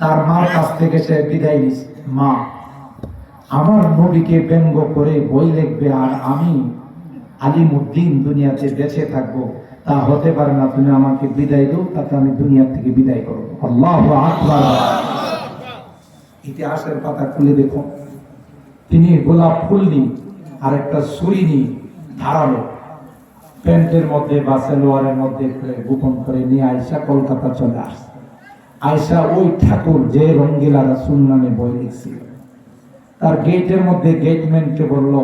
তার মার কাছ থেকে সে বিদায় নিছে। মা, আমার নবীকে ব্যঙ্গ করে বই লিখবে আর আমি আলিমুদ্দিন দুনিয়াতে বেঁচে থাকব। তা হতে পারে না, তুমি আমাকে বিদায় দাও, তাতে আমি দুনিয়া থেকে বিদায় করব। আল্লাহ আকবার। ইতিহাসের পাতা খুলে দেখুন তিনি গোলাপ ফুল নিয়ে আর একটা ছুরি নিয়ে ধারালো প্যান্টের মধ্যে বা সেলোয়ারের মধ্যে গোপন করে নিয়ে আয়সা কলকাতা চলে আসছে। আয়সা ওই ঠাকুর যে রঙ্গিলা রাসুল নামে বই লিখছিল। তার গেটের মধ্যে গেটম্যানকে বলল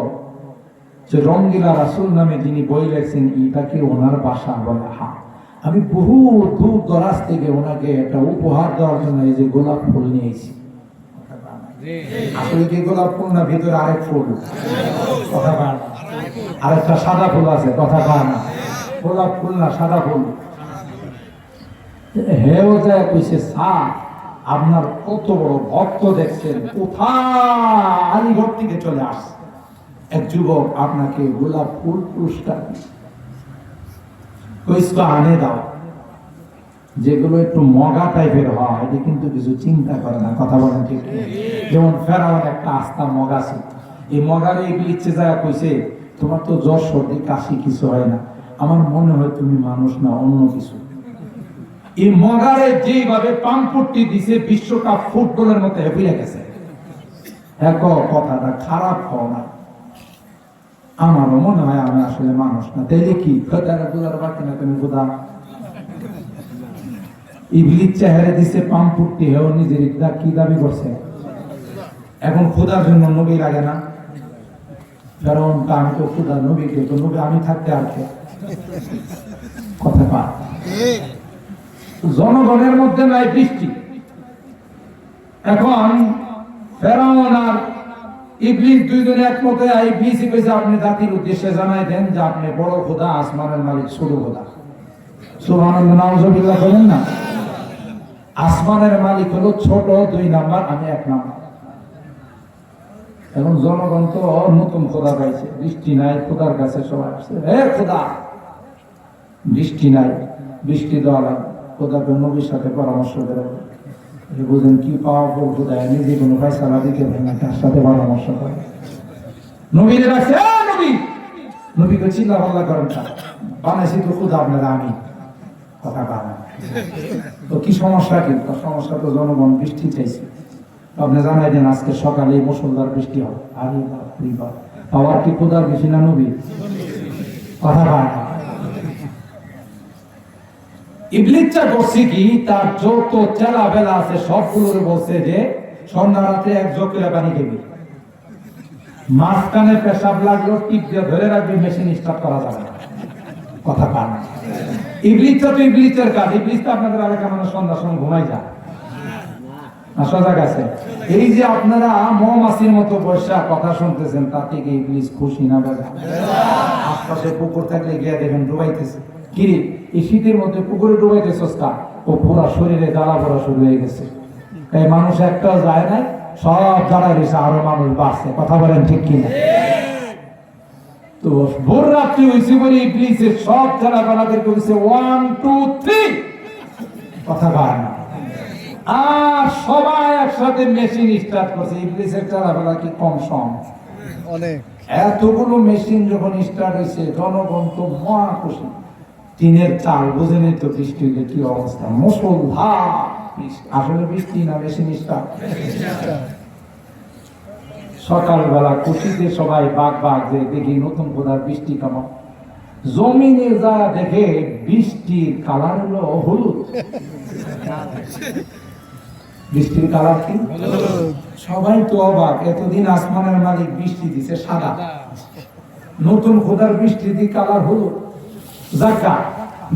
যে রঙ্গিলা রাসুল নামে যিনি বই লেখছেন এটা কি ওনার বাসা? বলে হা আমি বহু দূর দরাজ থেকে ওনাকে একটা উপহার দেওয়ার জন্য এই যে গোলাপ ফুল নিয়েছি। আসলে কি গোলাপ ফুল না ভিতরে আরেক ফুল? কথা পায় না। আরেকটা সাদা ফুল আছে কথা পায় না। গোলাপ ফুল না সাদা ফুল? হেও কইছে সা আপনার কত বড় ভক্ত দেখছেন, কোথায় আলিগড় থেকে চলে আসছে? এক যুবক আপনাকে গোলাপ ফুল পুরস্কার দিছে। আনে দাও। যেগুলো একটু মগা টাইপের হয় এটি কিন্তু কিছু চিন্তা করে না, কথা বলেন ঠিক যেমন ফেরাউন একটা আস্থা মগা ছিল। এই মগারে এগুলি ইচ্ছে যায়, কইছে, তোমার তো জ্বর সর্দি কাশি কিছু হয় না। আমার মনে হয় তুমি মানুষ না, অন্য কিছু। এই মগারে যেভাবে পাম্পুট্টি দিছে, বিশ্বকাপ ফুটবলের মতো হেপিলে গেছে। এক কথাটা খারাপ হও না। আমারও মনে হয় আমি আসলে মানুষ না। তাইলে কি? খোদারা বুঝার বাকি না তুমি বুধা ইবলির চেহারা দিছে পাম্পুট্টি হেও নিজের ইকদা কি দাবি করছে? এখন খোদার জন্য নবী লাগে না। কারণ আমি তো খোদা নবীকে, তো নবী আমি থাকতে আর কথা পা জনগণের মধ্যে নাই বৃষ্টি। এখন ফেরাউন আর ইবলিস দুইজনে একমতে ইবলিস কইছে, আপনি জাতির উদ্দেশ্যে জানাই দেন যে আপনি বড় খোদা, আসমানের মালিক, ছোট খোদা। সুবহানাল্লাহ, নাউজুবিল্লাহ বলেন না। আসমানের মালিক হলো ছোট দুই নাম্বার, আমি এক নাম্বার। এখন জনগণ তো নতুন খোদা পাইছে। বৃষ্টি নাই, খোদার কাছে সবাই আসছে, হে খোদা, বৃষ্টি নাই, বৃষ্টি দেওয়া খোদাকে নবীর সাথে পরামর্শ করে বুঝেন কি পাওয়া পর খোদায় নিজে কোনো ফাইসালা দিতে পারে তার সাথে পরামর্শ করে। নবীর রাখছে নবী! নবীকে চিল্লা পাল্লা করেন বানাইছি তো খোদা আপনারা আমি। কথা বানা তো কি সমস্যা কি? সমস্যা তো জনগণ বৃষ্টি চাইছে। আপনি জানাই দেন, আজকে সকালে মুসলধার বৃষ্টি হবে আরে বাপ। পাওয়ার কি খোদার বেশি না নবী? কথা বানা ইবলিচ্ছা করছে কি? তার যত চেলা বেলা আছে, সবগুলোর বলছে যে সন্ধ্যা রাতে এক জকিরা পানি দেবি মাঝখানে পেশাব লাগল, টিপ দিয়ে ধরে রাখবি মেশিন স্টার্ট করা যাবে। কথা পান ইবলিচ্ছা তো ইবলিচের কাজ। ইবলিচ তো আপনাদের এলাকা মানে সন্ধ্যার সময় ঘুমাই যায় সজাগ আছে। এই যে আপনারা মৌমাছির মতো বৈশা কথা শুনতেছেন তা থেকে ইবলিস খুশি না বেজা? আশপাশে পুকুর থাকলে গিয়ে দেখেন, ডুবাইতেছে। কিরে এই শীতের মধ্যে পুকুরে ডুবাইতেছস কা? ও পুরা শরীরে জ্বালা পড়া শুরু হয়ে গেছে। তাই মানুষ একটাও যায় না সব জ্বালা রয়েছে আরও মানুষ বাড়ছে কথা বলেন ঠিক কিনা? তো ভোর রাত্রি হয়েছে বলে ইবলিসের সব জ্বালা পালাদেরকে হয়েছে ওয়ান টু থ্রি কথা বাড় না। আর সবাই একসাথে মেশিন স্টার্ট করছে। ইবলিসের চালাবেলা কি কম সম? অনেক। এতগুলো মেশিন যখন স্টার্ট হয়েছে জনগণ তো মহা খুশি। টিনের চাল বুঝেনি তো বৃষ্টি হলে কি অবস্থা? মুসলধার বৃষ্টি। আসলে বৃষ্টি না, বেশি নিষ্ঠা। সকালবেলা খুশিতে সবাই বাঘ বাঘ যে দেখি নতুন কোথার বৃষ্টি কেমন জমিনে যা দেখে বৃষ্টির কালার হলো হলুদ। বৃষ্টির কালার কি? সবাই তো অবাক, এতদিন আসমানের মালিক বৃষ্টি দিছে সাদা। নতুন খোদার বৃষ্টি দিয়ে কালার হলো জাকা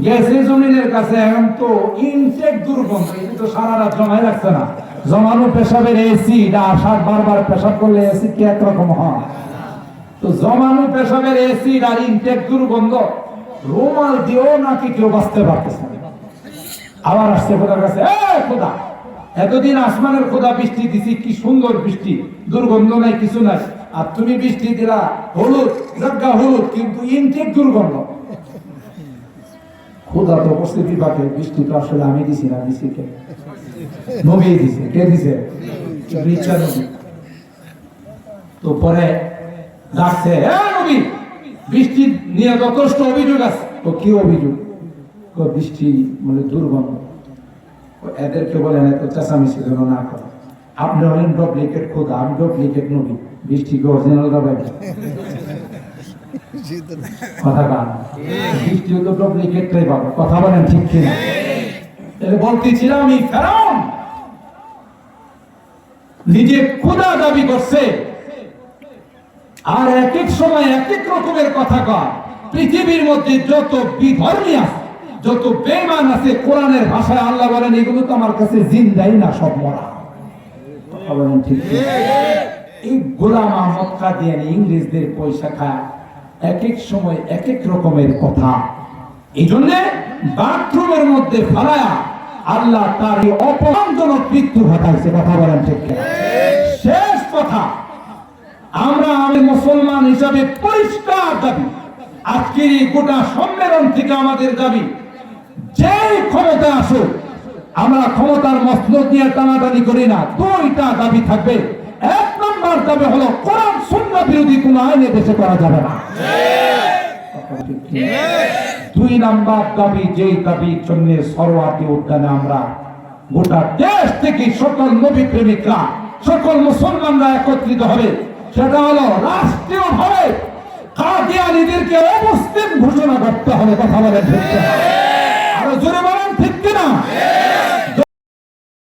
গেছে জমিনের কাছে এখন তো ইনটেক দুর্গন্ধ, এটা তো সারা রাত জমাই রাখছে না। জমানো পেশাবের এসি এটা আসার বারবার পেশাব করলে এসি কি একরকম হয়। তো জমানো পেশাবের এসি আর ইনটেক দুর্গন্ধ, রুমাল দিয়েও নাকি কেউ বাঁচতে পারতেছে আবার আসছে খোদার কাছে খোদা, এতদিন আসমানের খোদা বৃষ্টি দিছি, কি সুন্দর বৃষ্টি, দুর্গন্ধ নাই, কিছু নাই। আর তুমি বৃষ্টি দিলা হলুদ জাগা হলুদ, কিন্তু ইনটেক দুর্গন্ধ। খোদা তো বসতে বিপাকে বৃষ্টি তো আসলে আমি দিছি না, দিছি কে? নবী দিছে, কে দিছে? তো পরে ডাকছে, "এ নবী, বৃষ্টি নিয়ে যথেষ্ট অভিযোগ আছে। তো কি অভিযোগ? বৃষ্টি মানে দুর্গন্ধ। এদেরকে বলেন এত চেঁচামেচি যেন না করে। আপনি হলেন ডুপ্লিকেট খোদা, আমি ডুপ্লিকেট নবী। বৃষ্টিকে অরিজিনাল দাবাই কথা বলেন ঠিক কিনা? বলতেছিলাম আমি নিজে খোদা দাবি করছে। আর এক এক সময় এক এক রকমের কথা কয়। পৃথিবীর মধ্যে যত বিধর্মী আছে, যত বেমান আছে, কোরআনের ভাষায় আল্লাহ বলেন, এগুলো তো আমার কাছে জিন্দাই না, সব মরা? এই গোলাম আহমদ কাদিয়ানি ইংরেজদের পয়সা খায়। এক এক সময় এক এক রকমের কথা। এই জন্য বাথরুমের মধ্যে ফেলায়া আল্লাহ তার অপমানজনক মৃত্যু ঘটাইছে, কথা বলেন ঠিক শেষ কথা। আমরা আমি মুসলমান হিসাবে পরিষ্কার দাবি, আজকের এই গোটা সম্মেলন থেকে আমাদের দাবি যে ক্ষমতা আসুক আমরা ক্ষমতার মসনদ নিয়ে টানাটানি করি না, দুইটা দাবি থাকবে। এক দাবি হলো কোরআন শূন্য বিরোধী কোন আইনে দেশে করা যাবে না। দুই নাম্বার দাবি, যেই দাবির জন্য সরোয়ার্দী উদ্যানে আমরা গোটা দেশ থেকে সকল নবী প্রেমিকরা, সকল মুসলমানরা একত্রিত হবে। সেটা হলো রাষ্ট্রীয় ভাবে কাদিয়ানিদেরকে অমুসলিম ঘোষণা করতে হবে, কথা বলে কিনা? আরও জোরে বলেন ঠিক কিনা?